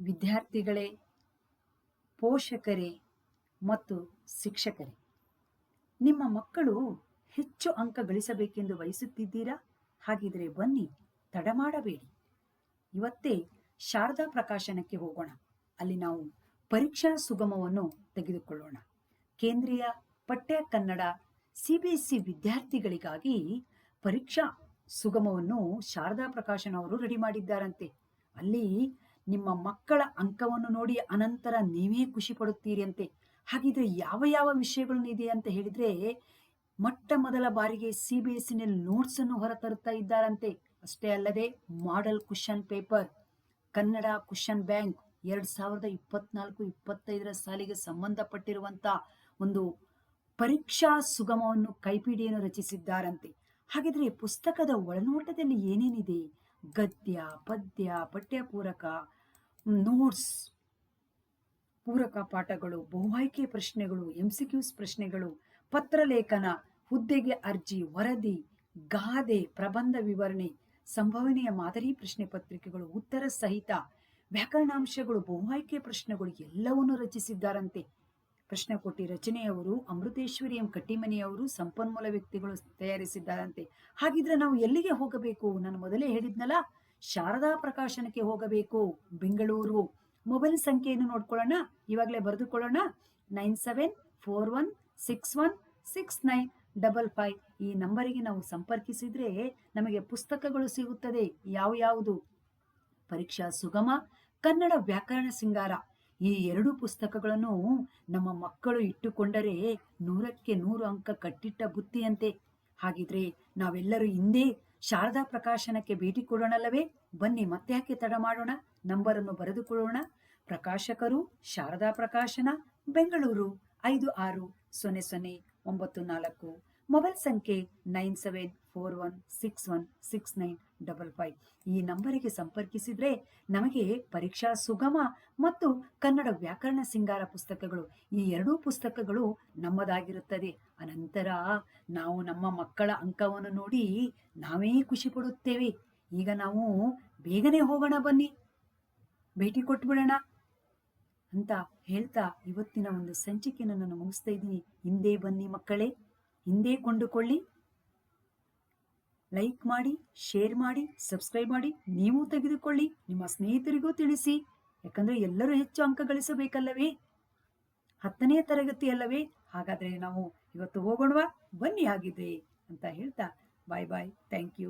ವಿದ್ಯಾರ್ಥಿಗಳೇ, ಪೋಷಕರೇ ಮತ್ತು ಶಿಕ್ಷಕರೇ. ನಿಮ್ಮ ಮಕ್ಕಳು ಹೆಚ್ಚು ಅಂಕ ಗಳಿಸಬೇಕೆಂದು ಬಯಸುತ್ತಿದ್ದೀರಾ? ಹಾಗಿದ್ರೆ ಬನ್ನಿ, ತಡ ಮಾಡಬೇಡಿ. ಇವತ್ತೇ ಶಾರದಾ ಪ್ರಕಾಶನಕ್ಕೆ ಹೋಗೋಣ. ಅಲ್ಲಿ ನಾವು ಪರೀಕ್ಷಾ ಸುಗಮವನ್ನು ತೆಗೆದುಕೊಳ್ಳೋಣ. ಕೇಂದ್ರೀಯ ಪಠ್ಯ ಕನ್ನಡ ಸಿಬಿಎಸ್ಇ ವಿದ್ಯಾರ್ಥಿಗಳಿಗಾಗಿ ಪರೀಕ್ಷಾ ಸುಗಮವನ್ನು ಶಾರದಾ ಪ್ರಕಾಶನ ಅವರು ರೆಡಿ ಮಾಡಿದ್ದಾರಂತೆ. ಅಲ್ಲಿ ನಿಮ್ಮ ಮಕ್ಕಳ ಅಂಕವನ್ನು ನೋಡಿ ಅನಂತರ ನೀವೇ ಖುಷಿ ಪಡುತ್ತೀರಿ ಅಂತೆ. ಹಾಗಿದ್ರೆ ಯಾವ ಯಾವ ವಿಷಯಗಳನ್ನು ಇದೆ ಅಂತ ಹೇಳಿದ್ರೆ, ಮೊಟ್ಟ ಮೊದಲ ಬಾರಿಗೆ ಸಿ ಬಿ ಎಸ್ನಲ್ಲಿ ನೋಟ್ಸ್ ಅನ್ನು ಹೊರತರುತ್ತಾ ಇದ್ದಾರಂತೆ. ಅಷ್ಟೇ ಅಲ್ಲದೆ model question paper Kannada question bank ಎರಡ್ ಸಾವಿರದ ಇಪ್ಪತ್ನಾಲ್ಕು ಇಪ್ಪತ್ತೈದರ ಸಾಲಿಗೆ ಸಂಬಂಧಪಟ್ಟಿರುವಂತ ಒಂದು ಪರೀಕ್ಷಾ ಸುಗಮವನ್ನು ಕೈಪಿಡಿಯನ್ನು ರಚಿಸಿದ್ದಾರಂತೆ. ಹಾಗಿದ್ರೆ ಪುಸ್ತಕದ ಒಳನೋಟದಲ್ಲಿ ಏನೇನಿದೆ? ಗದ್ಯ, ಪದ್ಯ, ಪಠ್ಯಪೂರಕ ನೋಟ್ಸ್, ಪೂರಕ ಪಾಠಗಳು ಬಹುಆಯ್ಕೆ ಪ್ರಶ್ನೆಗಳು, ಎಂಸಿಕ್ಯೂಸ್ ಪ್ರಶ್ನೆಗಳು ಪತ್ರಲೇಖನ ಹುದ್ದೆಗೆ ಅರ್ಜಿ, ವರದಿ, ಗಾದೆ, ಪ್ರಬಂಧ ವಿವರಣೆ, ಸಂಭವನೀಯ ಮಾದರಿ ಪ್ರಶ್ನೆ ಪತ್ರಿಕೆಗಳು, ಉತ್ತರ ಸಹಿತ ವ್ಯಾಕರಣಾಂಶಗಳು ಬಹುಆಯ್ಕೆ ಪ್ರಶ್ನೆಗಳು ಎಲ್ಲವನ್ನು ರಚಿಸಿದ್ದಾರಂತೆ. ಪ್ರಶ್ನೆ ಕೊಟ್ಟಿ ರಚನೆಯವರು, ಅಮೃತೇಶ್ವರಿ ಎಂ ಕಟ್ಟಿಮನಿಯವರು ಸಂಪನ್ಮೂಲ ವ್ಯಕ್ತಿಗಳು ತಯಾರಿಸಿದ್ದಾರಂತೆ. ಹಾಗಿದ್ರೆ ನಾವು ಎಲ್ಲಿಗೆ ಹೋಗಬೇಕು? ನಾನು ಮೊದಲೇ ಹೇಳಿದ್ನಲ್ಲ ಶಾರದಾ ಪ್ರಕಾಶನಕ್ಕೆ ಹೋಗಬೇಕು. ಬೆಂಗಳೂರು. ಮೊಬೈಲ್ ಸಂಖ್ಯೆಯನ್ನು ನೋಡ್ಕೊಳ್ಳೋಣ. ಇವಾಗಲೇ ಬರೆದುಕೊಳ್ಳೋಣ. Nine seven four one six one six nine double five. ಈ ನಂಬರಿಗೆ ನಾವು ಸಂಪರ್ಕಿಸಿದ್ರೆ ನಮಗೆ ಪುಸ್ತಕಗಳು ಸಿಗುತ್ತದೆ. ಯಾವ ಯಾವುದು? ಪರೀಕ್ಷಾ ಸುಗಮ, ಕನ್ನಡ ವ್ಯಾಕರಣ ಸಿಂಗಾರ ಈ ಎರಡು ಪುಸ್ತಕಗಳನ್ನು ನಮ್ಮ ಮಕ್ಕಳು ಇಟ್ಟುಕೊಂಡರೆ ನೂರಕ್ಕೆ ನೂರು ಅಂಕ ಕಟ್ಟಿಟ್ಟ ಬುತ್ತಿಯಂತೆ. ಹಾಗಿದ್ರೆ ನಾವೆಲ್ಲರೂ ಹಿಂದೆ ಶಾರದಾ ಪ್ರಕಾಶನಕ್ಕೆ ಭೇಟಿ ಕೊಡೋಣಲ್ಲವೇ? ಬನ್ನಿ ಮತ್ತೆ ಯಾಕೆ ತಡ ಮಾಡೋಣ? ನಂಬರನ್ನು ಬರೆದುಕೊಳ್ಳೋಣ. ಪ್ರಕಾಶಕರು ಶಾರದಾ ಪ್ರಕಾಶನ, ಬೆಂಗಳೂರು ಐದು ಆರು ಸೊನ್ನೆ ಸೊನ್ನೆ ಒಂಬತ್ತು ನಾಲ್ಕು. ಮೊಬೈಲ್ ಸಂಖ್ಯೆ nine seven four one six one six nine double five. ಈ ನಂಬರಿಗೆ ಸಂಪರ್ಕಿಸಿದ್ರೆ ನಮಗೆ ಪರೀಕ್ಷಾ ಸುಗಮ ಮತ್ತು ಕನ್ನಡ ವ್ಯಾಕರಣ ಸಿಂಗಾರ ಪುಸ್ತಕಗಳು, ಈ ಎರಡೂ ಪುಸ್ತಕಗಳು ನಮ್ಮದಾಗಿರುತ್ತದೆ. ಅನಂತರ ನಾವು ನಮ್ಮ ಮಕ್ಕಳ ಅಂಕವನ್ನು ನೋಡಿ ನಾವೇ ಖುಷಿ ಪಡುತ್ತೇವೆ. ಈಗ ನಾವು ಬೇಗನೆ ಹೋಗೋಣ ಬನ್ನಿ. ಭೇಟಿ ಕೊಟ್ಬಿಡೋಣ ಅಂತ ಹೇಳ್ತಾ ಇವತ್ತಿನ ಒಂದು ಸಂಚಿಕೆಯನ್ನು ನಾನು ಮುಗಿಸ್ತಾ ಇದ್ದೀನಿ. ಹಿಂದೆ ಬನ್ನಿ ಮಕ್ಕಳೇ. ಹಿಂದೆ ಕೊಂಡುಕೊಳ್ಳಿ. ಲೈಕ್ ಮಾಡಿ ಶೇರ್ ಮಾಡಿ ಸಬ್ಸ್ಕ್ರೈಬ್ ಮಾಡಿ ನೀವು ತೆಗೆದುಕೊಳ್ಳಿ. ನಿಮ್ಮ ಸ್ನೇಹಿತರಿಗೂ ತಿಳಿಸಿ. ಯಾಕಂದ್ರೆ ಎಲ್ಲರೂ ಹೆಚ್ಚು ಅಂಕ ಗಳಿಸಬೇಕಲ್ಲವೇ? ಹತ್ತನೇ ತರಗತಿ ಅಲ್ಲವೇ? ಹಾಗಾದ್ರೆ ನಾವು ಇವತ್ತು ಹೋಗೋಣವಾ? ಬನ್ನಿ ಆಗಿದ್ರೆ ಅಂತ ಹೇಳ್ತಾ. ಬಾಯ್ ಬಾಯ್ ಥ್ಯಾಂಕ್ ಯು